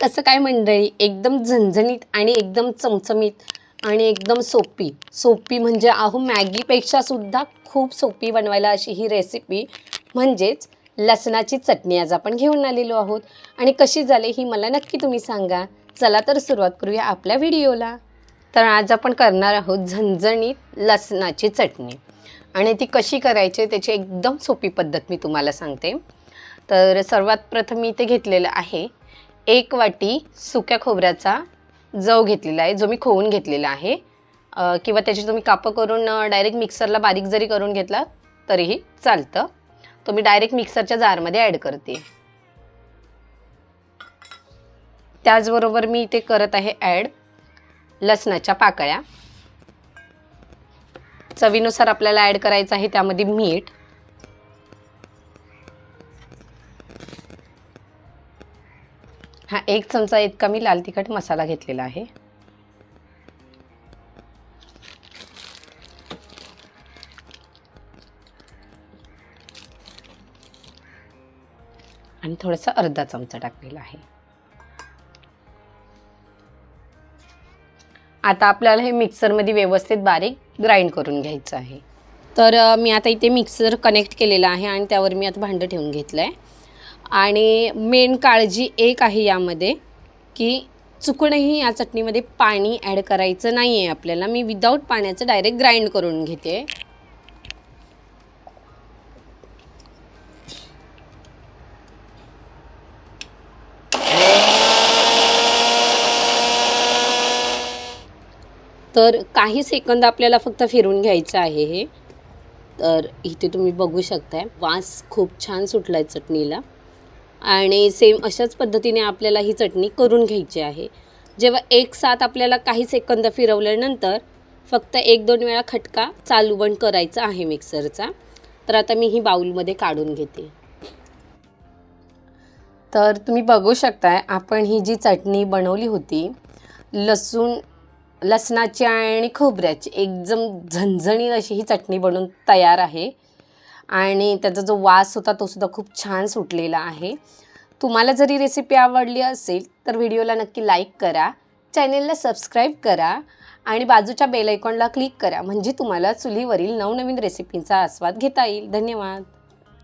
कसं काय मंडळी? एकदम झणझणीत आणि एकदम चमचमीत आणि एकदम सोपी. सोपी म्हणजे अहो मॅगीपेक्षा सुद्धा खूप सोपी बनवायला अशी ही रेसिपी म्हणजेच लसणाची चटणी आज आपण घेऊन आलेलो आहोत. आणि कशी झाले ही मला नक्की तुम्ही सांगा. चला तर सुरुवात करूया आपल्या व्हिडिओला तर आज आपण करणार आहोत झणझणीत लसणाची चटणी. आणि ती कशी करायची त्याची एकदम सोपी पद्धत मी तुम्हाला सांगते. तर सर्वात प्रथम मी इथे घेतलेलं आहे एक वाटी सुक्या खोबऱ्याचा जव घेतलेला आहे जो मी खोवून घेतलेला आहे. किंवा त्याची तुम्ही कापं करून डायरेक्ट मिक्सरला बारीक जरी करून घेतला तरीही चालतं. तो मी डायरेक्ट मिक्सरच्या जारमध्ये ॲड करते. त्याचबरोबर मी इथे करत आहे ॲड लसणाच्या पाकळ्या. चवीनुसार आपल्याला ॲड करायचं आहे त्यामध्ये मीठ. हा एक चमचा इतका मी लाल तिखट मसाला घेतलेला आहे. आणि थोडासा अर्धा चमचा टाकलेला आहे. आता आपल्याला हे मिक्सरमध्ये व्यवस्थित बारीक ग्राइंड करून घ्यायचं आहे. तर मी आता इथे मिक्सर कनेक्ट केलेला आहे आणि त्यावर मी आता भांडं ठेवून घेतलं आहे आणि मेन काळजी एक आहे यामध्ये की चुकूनही या चटणीमध्ये पाणी ॲड करायचं नाही आहे आपल्याला. मी विदाऊट पाण्याचं डायरेक्ट ग्राइंड करून घेते. तर काही सेकंद आपल्याला फक्त फिरून घ्यायचं आहे हे. तर इथे तुम्ही बघू शकताय वास खूप छान सुटला आहे चटणीला. आणि सेम अशाच पद्धतीने आपल्याला ही चटणी करून घ्यायची आहे. जेव्हा एक साथ आपल्याला काही सेकंद फिरवल्यानंतर फक्त एक दोन वेळा खटका चालू बंद करायचा आहे मिक्सरचा तर आता मी ही बाऊलमध्ये काढून घेते. तर तुम्ही बघू शकताय आपण ही जी चटणी बनवली होती लसूण लसणाची आणि खोबऱ्याची एकदम झणझणीत अशी ही चटणी बनवून तयार आहे. आणि त्याचा जो वास होता तो सुद्धा खूप छान सुटलेला आहे. तुम्हाला जरी रेसिपी आवडली असेल तर व्हिडिओला नक्की लाईक करा. चॅनेलला सबस्क्राईब करा. आणि बाजूच्या बेल आयकॉनला क्लिक करा. म्हणजे तुम्हाला चुलीवरील नवनवीन रेसिपींचा आस्वाद घेता येईल. धन्यवाद.